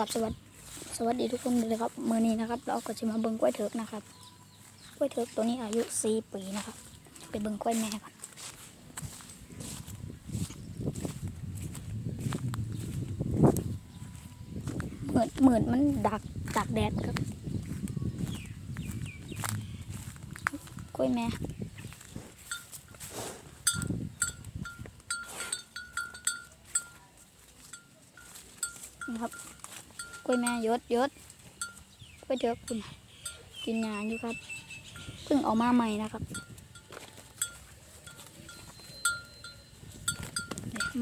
กับสวัสดีสวัสดีทุกคนเลยครับมือนี้นะครับเราก็จะมาเบิ้งกล้วยเถิกนะครับกล้วยเถิกตัวนี้อายุสี่ปีนะครับไปเบิ้งกล้วยแม่ก่อนเหมือนเหมือนมันดักดักแดดครับกล้วยแม่นะครับ ล้วยแม่ยศยศกล้วยเถิกคุณกินยาอยู่ครับเพิ่งเอามาใหม่นะครับ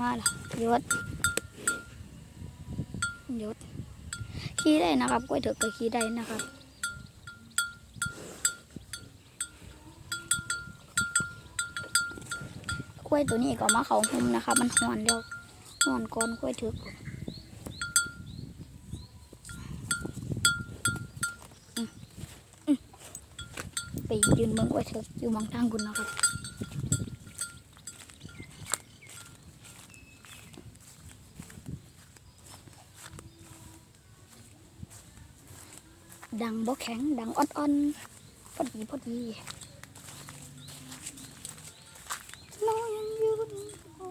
มาละยศยศขี่ได้นะครับกล้วยเถิกก็ขี่ได้นะครับกล้วยตัวนี้ก็มาเขาหุ้มนะครับมันหอนแล้วหอนก้อนกล้วยเถึกอืมอืม ไปยืนเบิ่งไว้เถอะอยู่มองทางคุณนะครับดังบ่แข็งดังอ่อนๆพอดีพอดีน้องยังยืน นะ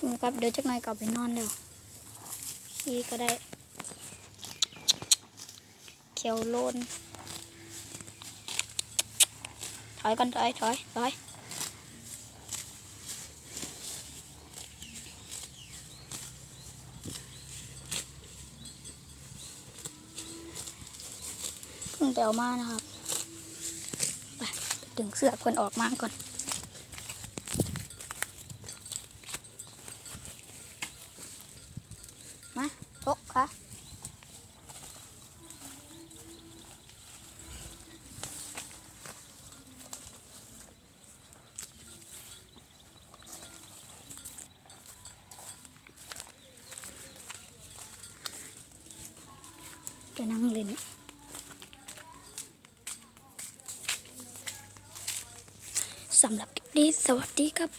ครับเดี๋ยวจักหน่อยกลับไปนอนแล้วขี้ก็ได้ เขียวโลน ถอยกันถอยถอยถอยเพิ่งไปเอามานะครับไปดึงเสื้อคนออกมาก่อน มาโต๊ะค่ะจะนั่งเล่นสำหรับคลิปนี้สวัสดีครับ